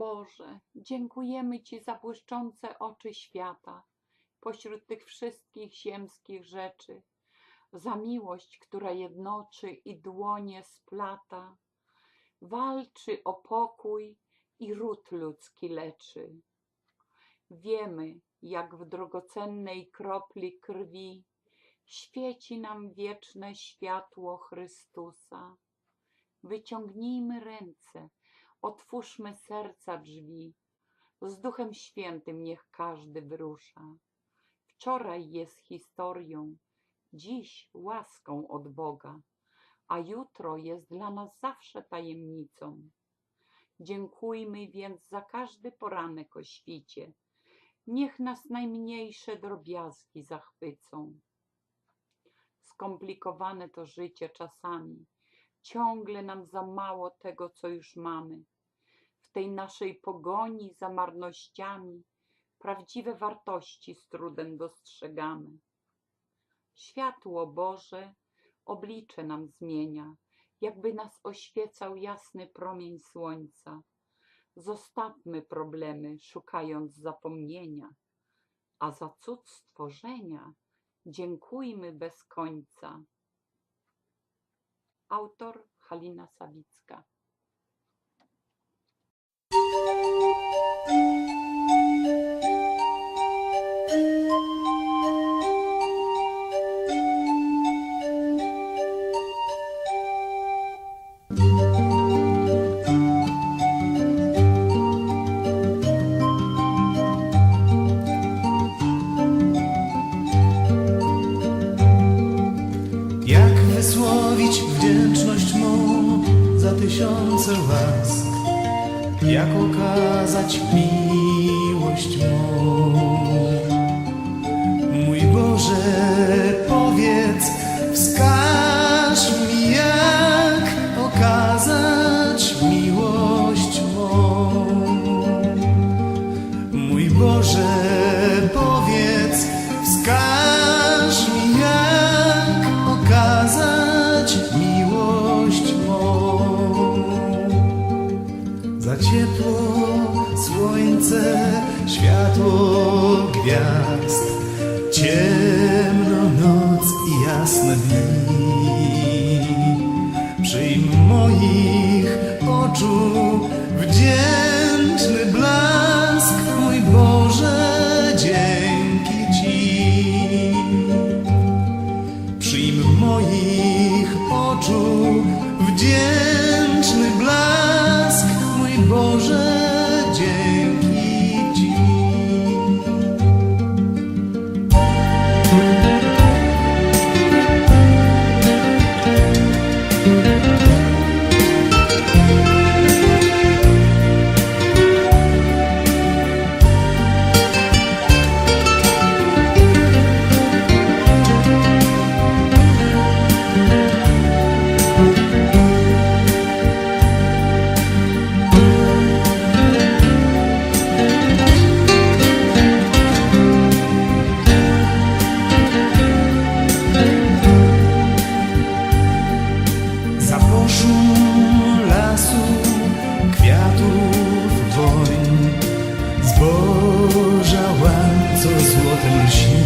Boże, dziękujemy Ci za błyszczące oczy świata pośród tych wszystkich ziemskich rzeczy, za miłość, która jednoczy i dłonie splata, walczy o pokój i ród ludzki leczy. Wiemy, jak w drogocennej kropli krwi świeci nam wieczne światło Chrystusa. Wyciągnijmy ręce, otwórzmy serca drzwi. Z Duchem Świętym niech każdy wyrusza. Wczoraj jest historią, dziś łaską od Boga, a jutro jest dla nas zawsze tajemnicą. Dziękujmy więc za każdy poranek o świcie. Niech nas najmniejsze drobiazgi zachwycą. Skomplikowane to życie czasami. Ciągle nam za mało tego, co już mamy. W tej naszej pogoni za marnościami prawdziwe wartości z trudem dostrzegamy. Światło Boże oblicze nam zmienia, jakby nas oświecał jasny promień słońca. Zostawmy problemy, szukając zapomnienia, a za cud stworzenia dziękujmy bez końca. Autor Halina Sawicka. Tysiące łask? Jak okazać miłość mą? Ciepło słońce, światło gwiazd, ciemno noc i jasne dni. Przyjm moich oczu wdzięczny Boże, dzięki Ci. Za lśni.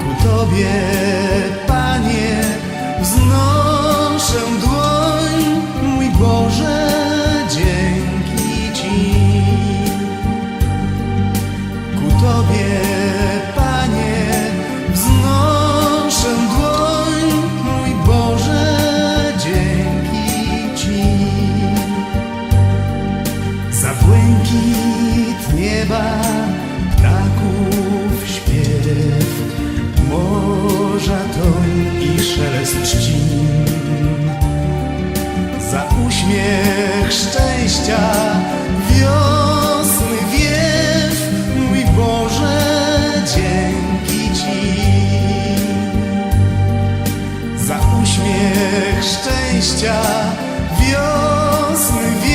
Ku Tobie, Panie, wznoszę dłoń, mój Boże, uśmiech szczęścia wiosny.